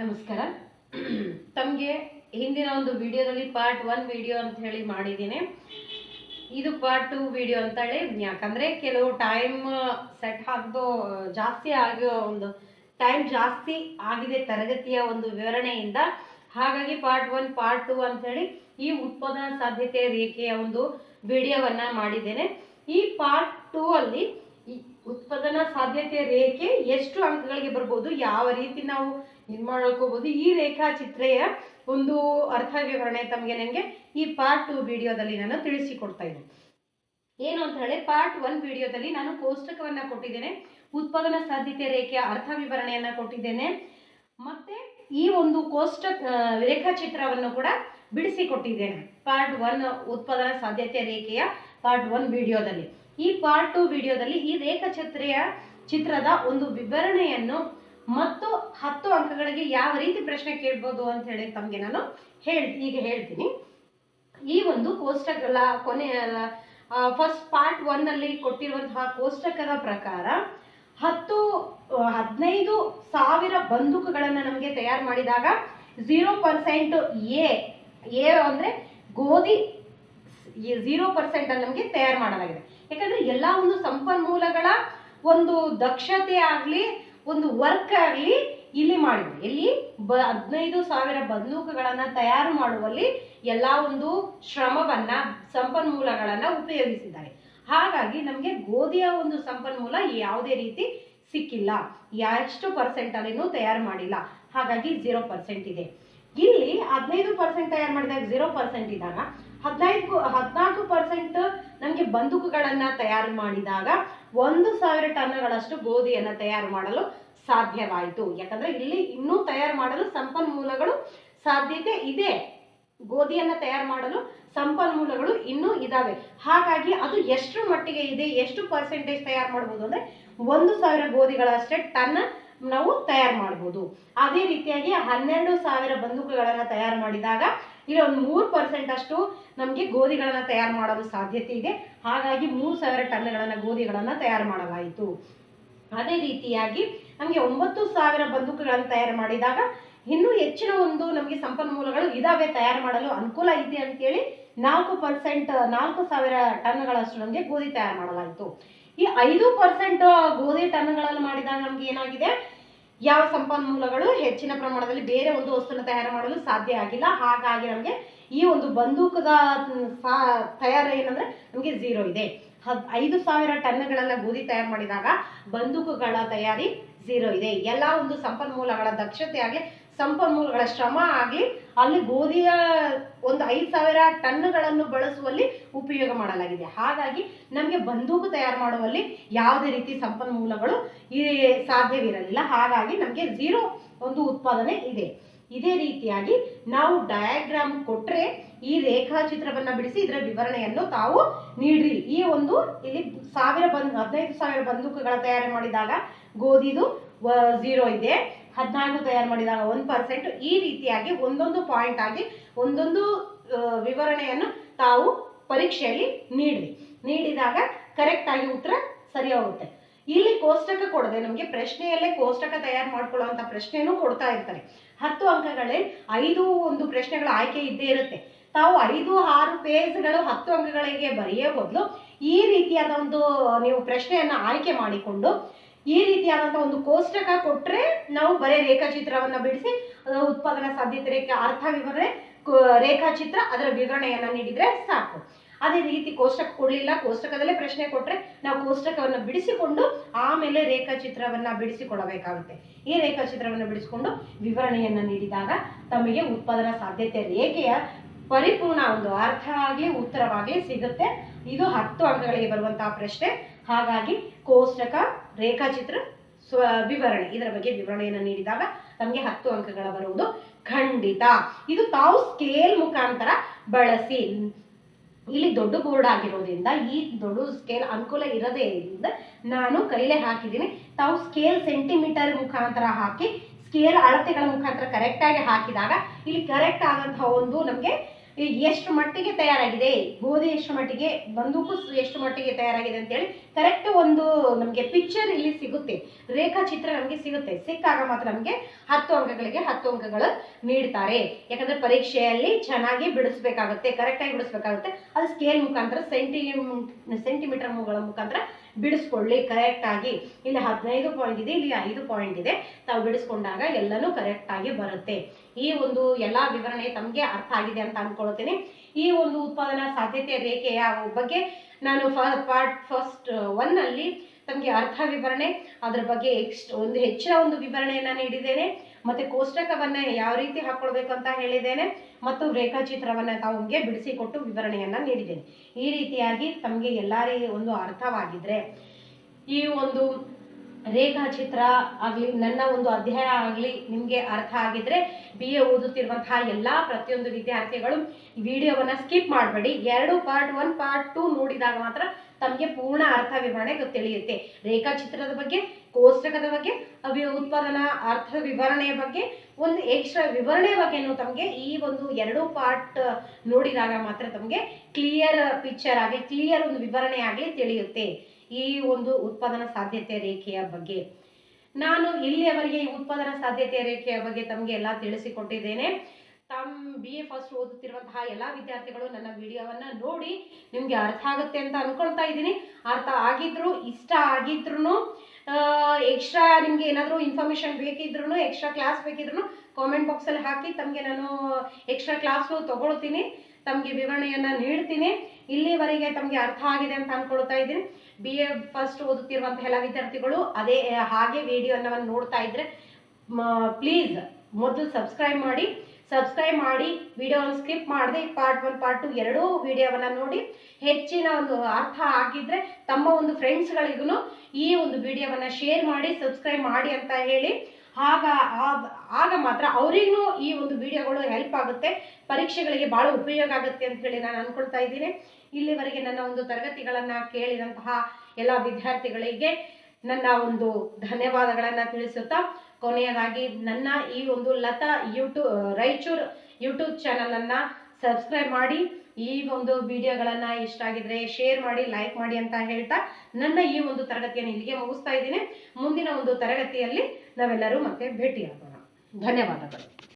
ನಮಸ್ಕಾರ. ತಮಗೆ ಹಿಂದಿನ ಒಂದು ವಿಡಿಯೋದಲ್ಲಿ ಪಾರ್ಟ್ ಒನ್ ವಿಡಿಯೋ ಅಂತ ಹೇಳಿ ಮಾಡಿದ್ದೀನಿ. ಇದು ಪಾರ್ಟ್ ಟು ವಿಡಿಯೋ ಅಂತ ಹೇಳಿ, ಯಾಕಂದರೆ ಕೆಲವು ಟೈಮ್ ಸೆಟ್ ಹಾಕ್ದು ಜಾಸ್ತಿ ಆಗೋ ಒಂದು ಟೈಮ್ ಜಾಸ್ತಿ ಆಗಿದೆ ತರಗತಿಯ ಒಂದು ವಿವರಣೆಯಿಂದ. ಹಾಗಾಗಿ ಪಾರ್ಟ್ ಒನ್ ಪಾರ್ಟ್ ಟು ಹೇಳಿ ಈ ಉತ್ಪಾದನಾ ಸಾಧ್ಯತೆ ರೇಖೆಯ ಒಂದು ವಿಡಿಯೋವನ್ನು ಮಾಡಿದ್ದೇನೆ. ಈ ಪಾರ್ಟ್ ಟೂ ಅಲ್ಲಿ ಉತ್ಪಾದನಾ ಸಾಧ್ಯತೆ ರೇಖೆ ಎಷ್ಟು ಅಂಕಗಳಿಗೆ ಬರ್ಬೋದು? ಯಾವ ರೀತಿ ನಾವು ನಿರ್ಮಾಣ ಈ ರೇಖಾಚಿತ್ರೆಯ ಒಂದು ಅರ್ಥ ವಿವರಣೆ ತಮಗೆ ನನಗೆ ಈ ಪಾರ್ಟ್ ಟು ವಿಡಿಯೋದಲ್ಲಿ ನಾನು ತಿಳಿಸಿಕೊಡ್ತಾ ಇದ್ದೀನಿ. ಏನು ಅಂತ ಹೇಳಿ ಪಾರ್ಟ್ ಒನ್ ವಿಡಿಯೋದಲ್ಲಿ ನಾನು ಕೋಷ್ಟಕವನ್ನ ಕೊಟ್ಟಿದ್ದೇನೆ, ಉತ್ಪಾದನಾ ಸಾಧ್ಯತೆ ರೇಖೆಯ ಅರ್ಥ ವಿವರಣೆಯನ್ನ ಕೊಟ್ಟಿದ್ದೇನೆ. ಮತ್ತೆ ಈ ಒಂದು ಕೋಷ್ಟ ರೇಖಾಚಿತ್ರವನ್ನು ಕೂಡ ಬಿಡಿಸಿಕೊಟ್ಟಿದ್ದೇನೆ. ಪಾರ್ಟ್ ಒನ್ ಉತ್ಪಾದನಾ ಸಾಧ್ಯತೆ ರೇಖೆಯ ಪಾರ್ಟ್ ಒನ್ ವಿಡಿಯೋದಲ್ಲಿ. ಈ ಪಾರ್ಟ್ ಟು ವಿಡಿಯೋದಲ್ಲಿ ಈ ರೇಖಾಚಿತ್ರೆಯ ಚಿತ್ರದ ಒಂದು ವಿವರಣೆಯನ್ನು ಮತ್ತು ಹತ್ತು ಅಂಕಗಳಿಗೆ ಯಾವ ರೀತಿ ಪ್ರಶ್ನೆ ಕೇಳ್ಬೋದು ಅಂತ ಹೇಳಿ ತಮಗೆ ನಾನು ಹೇಳ್, ಈಗ ಹೇಳ್ತೀನಿ. ಈ ಒಂದು ಕೋಷ್ಟಕಗಳ ಕೊನೆಯ ಫಸ್ಟ್ ಪಾರ್ಟ್ ಒನ್ನಲ್ಲಿ ಕೊಟ್ಟಿರುವಂತಹ ಕೋಷ್ಟಕದ ಪ್ರಕಾರ ಹತ್ತು ಹದಿನೈದು ಸಾವಿರ ಬಂದೂಕುಗಳನ್ನು ನಮಗೆ ತಯಾರು ಮಾಡಿದಾಗ ಝೀರೋ ಪರ್ಸೆಂಟ್ ಎ ಎ ಅಂದರೆ ಗೋಧಿ ಝೀರೋ ಪರ್ಸೆಂಟ್ ಅಲ್ಲಿ ನಮಗೆ ತಯಾರು ಮಾಡಲಾಗಿದೆ. ಎಲ್ಲ ಒಂದು ಸಂಪನ್ಮೂಲಗಳ ಒಂದು ದಕ್ಷತೆ ಆಗಲಿ, ಒಂದು ವರ್ಕ್ ಆಗಲಿ ಇಲ್ಲಿ ಮಾಡಿದ್ರು ಇಲ್ಲಿ ಬ ಹದಿನೈದು ಸಾವಿರ ಬಂದೂಕುಗಳನ್ನು ತಯಾರು ಮಾಡುವಲ್ಲಿ ಎಲ್ಲ ಒಂದು ಶ್ರಮವನ್ನ, ಸಂಪನ್ಮೂಲಗಳನ್ನ ಉಪಯೋಗಿಸಿದ್ದಾರೆ. ಹಾಗಾಗಿ ನಮಗೆ ಗೋಧಿಯ ಒಂದು ಸಂಪನ್ಮೂಲ ಯಾವುದೇ ರೀತಿ ಸಿಕ್ಕಿಲ್ಲ. ಎಷ್ಟು ಪರ್ಸೆಂಟ್ ಅಲ್ಲಿನೂ ತಯಾರು ಮಾಡಿಲ್ಲ. ಹಾಗಾಗಿ ಝೀರೋ ಪರ್ಸೆಂಟ್ ಇದೆ. ಇಲ್ಲಿ ಹದಿನೈದು ಪರ್ಸೆಂಟ್ ತಯಾರು ಮಾಡಿದಾಗ ಝೀರೋ ಪರ್ಸೆಂಟ್ ಇದ್ದಾಗ ಹದಿನೈದು, ಹದಿನಾಲ್ಕು ಪರ್ಸೆಂಟ್ ಬಂದೂಕುಗಳನ್ನ ತಯಾರು ಮಾಡಿದಾಗ ಒಂದು ಸಾವಿರ ಟನ್ಗಳಷ್ಟು ಗೋಧಿಯನ್ನು ತಯಾರು ಮಾಡಲು ಸಾಧ್ಯವಾಯಿತು. ಯಾಕಂದ್ರೆ ಇಲ್ಲಿ ಇನ್ನೂ ತಯಾರು ಮಾಡಲು ಸಂಪನ್ಮೂಲಗಳು ಸಾಧ್ಯತೆ ಇದೆ. ಗೋಧಿಯನ್ನು ತಯಾರು ಮಾಡಲು ಸಂಪನ್ಮೂಲಗಳು ಇನ್ನೂ ಇದಾವೆ. ಹಾಗಾಗಿ ಅದು ಎಷ್ಟು ಮಟ್ಟಿಗೆ ಇದೆ, ಎಷ್ಟು ಪರ್ಸೆಂಟೇಜ್ ತಯಾರು ಮಾಡ್ಬೋದು ಅಂದ್ರೆ ಒಂದು ಸಾವಿರ ಗೋಧಿಗಳಷ್ಟೇ ಟನ್ ನಾವು ತಯಾರು ಮಾಡ್ಬೋದು. ಅದೇ ರೀತಿಯಾಗಿ ಹನ್ನೆರಡು ಸಾವಿರ ಬಂದೂಕುಗಳನ್ನು ತಯಾರು ಮಾಡಿದಾಗ ಇಲ್ಲಿ ಒಂದು ಮೂರು ಪರ್ಸೆಂಟ್ ಅಷ್ಟು ನಮಗೆ ಗೋಧಿಗಳನ್ನು ತಯಾರು ಮಾಡಲು ಸಾಧ್ಯತೆ ಇದೆ. ಹಾಗಾಗಿ ಮೂರು ಸಾವಿರ ಟನ್ಗಳನ್ನು ಗೋಧಿಗಳನ್ನು ತಯಾರು ಮಾಡಲಾಯಿತು. ಅದೇ ರೀತಿಯಾಗಿ ನಮಗೆ ಒಂಬತ್ತು ಸಾವಿರ ಬಂದೂಕುಗಳನ್ನು ತಯಾರು ಮಾಡಿದಾಗ ಇನ್ನೂ ಹೆಚ್ಚಿನ ಒಂದು ನಮಗೆ ಸಂಪನ್ಮೂಲಗಳು ಇದಾವೆ, ತಯಾರು ಮಾಡಲು ಅನುಕೂಲ ಇದೆ ಅಂತೇಳಿ ನಾಲ್ಕು ಪರ್ಸೆಂಟ್ ನಾಲ್ಕು ಸಾವಿರ ಟನ್ಗಳಷ್ಟು ನಮಗೆ ಗೋಧಿ ತಯಾರು ಮಾಡಲಾಯಿತು. ಈ ಐದು ಪರ್ಸೆಂಟ್ ಗೋಧಿ ಟನ್ಗಳಲ್ಲಿ ಮಾಡಿದಾಗ ನಮ್ಗೆ ಏನಾಗಿದೆ? ಯಾವ ಸಂಪನ್ಮೂಲಗಳು ಹೆಚ್ಚಿನ ಪ್ರಮಾಣದಲ್ಲಿ ಬೇರೆ ಒಂದು ವಸ್ತುನ ತಯಾರು ಮಾಡಲು ಸಾಧ್ಯ ಆಗಿಲ್ಲ. ಹಾಗಾಗಿ ನಮಗೆ ಈ ಒಂದು ಬಂದೂಕದ ತಯಾರು ಏನಂದ್ರೆ ನಮಗೆ ಝೀರೋ ಇದೆ. ಹದ್, ಐದು ಸಾವಿರ ಟನ್ಗಳನ್ನ ಗೋಧಿ ತಯಾರು ಮಾಡಿದಾಗ ಬಂದೂಕುಗಳ ತಯಾರಿ ಝೀರೋ ಇದೆ. ಎಲ್ಲ ಒಂದು ಸಂಪನ್ಮೂಲಗಳ ದಕ್ಷತೆ ಆಗಲಿ ಸಂಪನ್ಮೂಲಗಳ ಶ್ರಮ ಆಗಲಿ, ಅಲ್ಲಿ ಗೋಧಿಯ ಒಂದು ಐದು ಸಾವಿರ ಟನ್ಗಳನ್ನು ಬಳಸುವಲ್ಲಿ ಉಪಯೋಗ ಮಾಡಲಾಗಿದೆ. ಹಾಗಾಗಿ ನಮಗೆ ಬಂದೂಕು ತಯಾರು ಮಾಡುವಲ್ಲಿ ಯಾವುದೇ ರೀತಿ ಸಂಪನ್ಮೂಲಗಳು ಈ ಸಾಧ್ಯವಿರಲಿಲ್ಲ. ಹಾಗಾಗಿ ನಮಗೆ ಝೀರೋ ಒಂದು ಉತ್ಪಾದನೆ ಇದೆ. ಇದೇ ರೀತಿಯಾಗಿ ನಾವು ಡಯಾಗ್ರಾಮ್ ಕೊಟ್ಟರೆ ಈ ರೇಖಾಚಿತ್ರವನ್ನು ಬಿಡಿಸಿ ಇದರ ವಿವರಣೆಯನ್ನು ತಾವು ನೀಡ್ರಿ. ಈ ಒಂದು ಇಲ್ಲಿ ಸಾವಿರ ಬಂದ್ ಹದಿನೈದು ಸಾವಿರ ಬಂದೂಕುಗಳ ತಯಾರಿ ಮಾಡಿದಾಗ ಗೋಧಿದು ಝೀರೋ ಇದೆ. ಹದಿನಾಲ್ಕು ತಯಾರು ಮಾಡಿದಾಗ ಒಂದು ಪರ್ಸೆಂಟ್ ಈ ರೀತಿಯಾಗಿ ಒಂದೊಂದು ಪಾಯಿಂಟ್ ಆಗಿ ಒಂದೊಂದು ವಿವರಣೆಯನ್ನು ತಾವು ಪರೀಕ್ಷೆಯಲ್ಲಿ ನೀಡ್ರಿ. ನೀಡಿದಾಗ ಕರೆಕ್ಟ್ ಆಗಿ ಉತ್ತರ ಸರಿ ಹೋಗುತ್ತೆ ಇಲ್ಲಿ ಕೋಷ್ಟಕ ಕೊಡದೆ ನಮಗೆ ಪ್ರಶ್ನೆಯಲ್ಲೇ ಕೋಷ್ಟಕ ತಯಾರು ಮಾಡ್ಕೊಳ್ಳುವಂತ ಪ್ರಶ್ನೆನೂ ಕೊಡ್ತಾ ಇರ್ತಾರೆ. ಹತ್ತು ಅಂಕಗಳೇ ಐದು ಒಂದು ಪ್ರಶ್ನೆಗಳ ಆಯ್ಕೆ ಇದ್ದೇ ಇರುತ್ತೆ. ತಾವು ಐದು, ಆರು ಪೇಜ್ಗಳು ಹತ್ತು ಅಂಕಗಳಿಗೆ ಬರೆಯೋ ಬದಲು ಈ ರೀತಿಯಾದ ಒಂದು ನೀವು ಪ್ರಶ್ನೆಯನ್ನ ಆಯ್ಕೆ ಮಾಡಿಕೊಂಡು ಈ ರೀತಿಯಾದಂಥ ಒಂದು ಕೋಷ್ಟಕ ಕೊಟ್ಟರೆ ನಾವು ಬರೀ ರೇಖಾಚಿತ್ರವನ್ನ ಬಿಡಿಸಿ ಅದರ ಉತ್ಪಾದನಾ ಸಾಧ್ಯತೆ ರೇಖೆ ಅರ್ಥ ವಿವರಣೆ ರೇಖಾಚಿತ್ರ ಅದರ ವಿವರಣೆಯನ್ನ ನೀಡಿದರೆ ಸಾಕು. ಅದೇ ರೀತಿ ಕೋಷ್ಟಕ ಕೊಡಲಿಲ್ಲ, ಕೋಷ್ಟಕದಲ್ಲೇ ಪ್ರಶ್ನೆ ಕೊಟ್ಟರೆ ನಾವು ಕೋಷ್ಟಕವನ್ನು ಬಿಡಿಸಿಕೊಂಡು ಆಮೇಲೆ ರೇಖಾಚಿತ್ರವನ್ನ ಬಿಡಿಸಿಕೊಡಬೇಕಾಗುತ್ತೆ. ಈ ರೇಖಾಚಿತ್ರವನ್ನು ಬಿಡಿಸಿಕೊಂಡು ವಿವರಣೆಯನ್ನ ನೀಡಿದಾಗ ತಮಗೆ ಉತ್ಪಾದನಾ ಸಾಧ್ಯತೆ ರೇಖೆಯ ಪರಿಪೂರ್ಣ ಒಂದು ಅರ್ಥ ಆಗಲಿ, ಉತ್ತರವಾಗಲಿ ಸಿಗುತ್ತೆ. ಇದು ಹತ್ತು ಅಂಕಗಳಿಗೆ ಬರುವಂತಹ ಪ್ರಶ್ನೆ. ಹಾಗಾಗಿ ಕೋಷ್ಟಕ ರೇಖಾಚಿತ್ರ ಸ್ವ ವಿವರಣೆ. ಇದರ ಬಗ್ಗೆ ವಿವರಣೆಯನ್ನು ನೀಡಿದಾಗ ತಮಗೆ ಹತ್ತು ಅಂಕಗಳ ಬರುವುದು ಖಂಡಿತ. ಇದು ತಾವು ಸ್ಕೇಲ್ ಮುಖಾಂತರ ಬಳಸಿ. ಇಲ್ಲಿ ದೊಡ್ಡ ಬೋರ್ಡ್ ಆಗಿರೋದ್ರಿಂದ ಈ ದೊಡ್ಡ ಸ್ಕೇಲ್ ಅನುಕೂಲ ಇರದೇ ಇರೋದ್ರಿಂದ ನಾನು ಕೈಲೇ ಹಾಕಿದ್ದೀನಿ. ತಾವು ಸ್ಕೇಲ್ ಸೆಂಟಿಮೀಟರ್ ಮುಖಾಂತರ ಹಾಕಿ ಸ್ಕೇಲ್ ಅಳತೆಗಳ ಮುಖಾಂತರ ಕರೆಕ್ಟಾಗಿ ಹಾಕಿದಾಗ, ಇಲ್ಲಿ ಕರೆಕ್ಟ್ ಆದಂತಹ ಒಂದು ನಮಗೆ ಎಷ್ಟು ಮಟ್ಟಿಗೆ ತಯಾರಾಗಿದೆ? ಗೋಧಿ ಎಷ್ಟು ಮಟ್ಟಿಗೆ? ಬಂದೂಕು ಎಷ್ಟು ಮಟ್ಟಿಗೆ ತಯಾರಾಗಿದೆ ಅಂತೇಳಿ ಕರೆಕ್ಟ್ ಒಂದು ನಮಗೆ ಪಿಕ್ಚರ್ ಇಲ್ಲಿ ಸಿಗುತ್ತೆ. ರೇಖಾಚಿತ್ರ ನಮಗೆ ಸಿಗುತ್ತೆ. ಸಿಕ್ಕಾಗ ಮಾತ್ರ ನಮಗೆ ಹತ್ತು ಅಂಕಗಳಿಗೆ ಹತ್ತು ಅಂಕಗಳು ನೀಡ್ತಾರೆ. ಯಾಕಂದ್ರೆ ಪರೀಕ್ಷೆಯಲ್ಲಿ ಚೆನ್ನಾಗಿ ಬಿಡಿಸ್ಬೇಕಾಗುತ್ತೆ ಕರೆಕ್ಟಾಗಿ ಬಿಡಿಸ್ಬೇಕಾಗುತ್ತೆ. ಅದು ಸ್ಕೇಲ್ ಮುಖಾಂತರ ಸೆಂಟಿ ಸೆಂಟಿಮೀಟರ್ ಮುಖಾಂತರ ಬಿಡಿಸ್ಕೊಳ್ಳಿ ಕರೆಕ್ಟಾಗಿ ಇಲ್ಲಿ ಹದಿನೈದು ಪಾಯಿಂಟ್ ಇದೆ, ಇಲ್ಲಿ ಐದು ಪಾಯಿಂಟ್ ಇದೆ. ತಾವು ಬಿಡಿಸ್ಕೊಂಡಾಗ ಎಲ್ಲನೂ ಕರೆಕ್ಟಾಗಿ ಬರುತ್ತೆ. ಈ ಒಂದು ಎಲ್ಲ ವಿವರಣೆ ತಮಗೆ ಅರ್ಥ ಆಗಿದೆ ಅಂತ ಅನ್ಕೊಳ್ತೀನಿ. ಈ ಒಂದು ಉತ್ಪಾದನಾ ಸಾಧ್ಯತೆ ರೇಖೆಯ ಬಗ್ಗೆ ನಾನು ಪಾರ್ಟ್ ಫಸ್ಟ್ ಒನ್ನಲ್ಲಿ ತಮಗೆ ಅರ್ಥ ವಿವರಣೆ, ಅದ್ರ ಬಗ್ಗೆ ಎಕ್ಸ್ಟ್, ಒಂದು ಹೆಚ್ಚಿನ ಒಂದು ವಿವರಣೆಯನ್ನು ನೀಡಿದ್ದೇನೆ. ಮತ್ತೆ ಕೋಷ್ಟಕವನ್ನ ಯಾವ ರೀತಿ ಹಾಕೊಳ್ಬೇಕು ಅಂತ ಹೇಳಿದ್ದೇನೆ ಮತ್ತು ರೇಖಾಚಿತ್ರವನ್ನ ಬಿಡಿಸಿ ಬಿಡಿಸಿಕೊಟ್ಟು ವಿವರಣೆಯನ್ನ ನೀಡಿದ್ದೇನೆ. ಈ ರೀತಿಯಾಗಿ ತಮಗೆ ಎಲ್ಲಾರಿ ಒಂದು ಅರ್ಥವಾಗಿದ್ರೆ ಈ ಒಂದು ರೇಖಾಚಿತ್ರ ಆಗಲಿ, ನನ್ನ ಒಂದು ಅಧ್ಯಾಯ ಆಗಲಿ ನಿಮಗೆ ಅರ್ಥ ಆಗಿದ್ರೆ ಬಿ ಎ ಓದುತ್ತಿರುವಂತಹ ಎಲ್ಲ ಪ್ರತಿಯೊಂದು ವಿದ್ಯಾರ್ಥಿಗಳು ವಿಡಿಯೋವನ್ನ ಸ್ಕಿಪ್ ಮಾಡಬೇಡಿ. ಎರಡು ಪಾರ್ಟ್ ಒನ್ ಪಾರ್ಟ್ ಟೂ ನೋಡಿದಾಗ ಮಾತ್ರ ತಮಗೆ ಪೂರ್ಣ ಅರ್ಥ ವಿವರಣೆ ತಿಳಿಯುತ್ತೆ ರೇಖಾಚಿತ್ರದ ಬಗ್ಗೆ, ಕೋಷ್ಟಕದ ಬಗ್ಗೆ ಅವ್ಯ ಉತ್ಪಾದನಾ ಅರ್ಥ ವಿವರಣೆಯ ಬಗ್ಗೆ, ಒಂದು ಎಕ್ಸ್ಟ್ರಾ ವಿವರಣೆಯ ಬಗ್ಗೆನೂ ತಮಗೆ ಈ ಒಂದು ಎರಡು ಪಾರ್ಟ್ ನೋಡಿದಾಗ ಮಾತ್ರ ತಮಗೆ ಕ್ಲಿಯರ್ ಪಿಕ್ಚರ್ ಆಗಲಿ ಕ್ಲಿಯರ್ ಒಂದು ವಿವರಣೆ ಆಗಲಿ ತಿಳಿಯುತ್ತೆ. ಈ ಒಂದು ಉತ್ಪಾದನಾ ಸಾಧ್ಯತೆ ರೇಖೆಯ ಬಗ್ಗೆ. ನಾನು ಇಲ್ಲಿಯವರೆಗೆ ಈ ಉತ್ಪಾದನಾ ಸಾಧ್ಯತೆ ರೇಖೆಯ ಬಗ್ಗೆ ತಮಗೆ ಎಲ್ಲ ತಿಳಿಸಿಕೊಟ್ಟಿದ್ದೇನೆ. ತಮ್ಮ ಬಿ ಎ ಫಸ್ಟ್ ಓದುತ್ತಿರುವಂತಹ ಎಲ್ಲ ವಿದ್ಯಾರ್ಥಿಗಳು ನನ್ನ ವಿಡಿಯೋವನ್ನ ನೋಡಿ ನಿಮಗೆ ಅರ್ಥ ಆಗುತ್ತೆ ಅಂತ ಅಂದ್ಕೊಳ್ತಾ ಇದ್ದೀನಿ. ಅರ್ಥ ಆಗಿದ್ರು, ಇಷ್ಟ ಆಗಿದ್ರು ಎಕ್ಸ್ಟ್ರಾ ನಿಮಗೆ ಏನಾದರೂ ಇನ್ಫಾರ್ಮೇಷನ್ ಬೇಕಿದ್ರು ಎಕ್ಸ್ಟ್ರಾ ಕ್ಲಾಸ್ ಬೇಕಿದ್ರು ಕಾಮೆಂಟ್ ಬಾಕ್ಸಲ್ಲಿ ಹಾಕಿ ತಮಗೆ ನಾನು ಎಕ್ಸ್ಟ್ರಾ ಕ್ಲಾಸು ತಗೊಳ್ತೀನಿ. ತಮಗೆ ವಿವರಣೆಯನ್ನು ನೀಡ್ತೀನಿ. ಇಲ್ಲಿವರೆಗೆ ತಮಗೆ ಅರ್ಥ ಆಗಿದೆ ಅಂತ ಅನ್ಕೊಳ್ತಾ ಇದ್ದೀನಿ. ಬಿ ಎ ಫಸ್ಟ್ ಓದುತ್ತಿರುವಂತಹ ಎಲ್ಲ ವಿದ್ಯಾರ್ಥಿಗಳು ಅದೇ, ಹಾಗೆ ವಿಡಿಯೋನ ನೋಡ್ತಾ ಇದ್ರೆ ಪ್ಲೀಸ್ ಮೊದಲು ಸಬ್ಸ್ಕ್ರೈಬ್ ಮಾಡಿ. ಸಬ್ಸ್ಕ್ರೈಬ್ ಮಾಡಿ. ವಿಡಿಯೋನ ಸ್ಕಿಪ್ ಮಾಡದೆ ಪಾರ್ಟ್ ಒನ್ ಪಾರ್ಟ್ ಟು ಎರಡೂ ವಿಡಿಯೋವನ್ನ ನೋಡಿ. ಹೆಚ್ಚಿನ ಒಂದು ಅರ್ಥ ಆಗಿದ್ರೆ ತಮ್ಮ ಒಂದು ಫ್ರೆಂಡ್ಸ್ಗಳಿಗೂ ಈ ಒಂದು ವಿಡಿಯೋವನ್ನ ಶೇರ್ ಮಾಡಿ ಸಬ್ಸ್ಕ್ರೈಬ್ ಮಾಡಿ ಅಂತ ಹೇಳಿ. ಆಗ- ಆಗ ಮಾತ್ರ ಅವರಿಗೂ ಈ ಒಂದು ವಿಡಿಯೋಗಳು ಹೆಲ್ಪ್ ಆಗುತ್ತೆ. ಪರೀಕ್ಷೆಗಳಿಗೆ ಭಾಳ ಉಪಯೋಗ ಆಗುತ್ತೆ ಅಂತ ಹೇಳಿ ನಾನು ಅನ್ಕೊಳ್ತಾ ಇದ್ದೀನಿ. ಇಲ್ಲಿವರೆಗೆ ನನ್ನ ಒಂದು ತರಗತಿಗಳನ್ನು ಕೇಳಿದಂತಹ ಎಲ್ಲ ವಿದ್ಯಾರ್ಥಿಗಳಿಗೆ ನನ್ನ ಒಂದು ಧನ್ಯವಾದಗಳನ್ನು ತಿಳಿಸುತ್ತಾ, ಕೊನೆಯದಾಗಿ ನನ್ನ ಈ ಒಂದು ಲತಾ ಯೂಟ್ಯೂಬ್ ರಾಯಚೂರ್ ಯೂಟ್ಯೂಬ್ ಚಾನಲನ್ನು ಸಬ್ಸ್ಕ್ರೈಬ್ ಮಾಡಿ. ಈ ಒಂದು ವಿಡಿಯೋಗಳನ್ನು ಇಷ್ಟ ಆಗಿದ್ರೆ ಶೇರ್ ಮಾಡಿ ಲೈಕ್ ಮಾಡಿ ಅಂತ ಹೇಳ್ತಾ ನನ್ನ ಈ ಒಂದು ತರಗತಿಯನ್ನು ಇಲ್ಲಿಗೆ ಮುಗಿಸ್ತಾ ಇದ್ದೀನಿ. ಮುಂದಿನ ಒಂದು ತರಗತಿಯಲ್ಲಿ ನಾವೆಲ್ಲರೂ ಮತ್ತೆ ಭೇಟಿಯಾಗೋಣ. ಧನ್ಯವಾದಗಳು.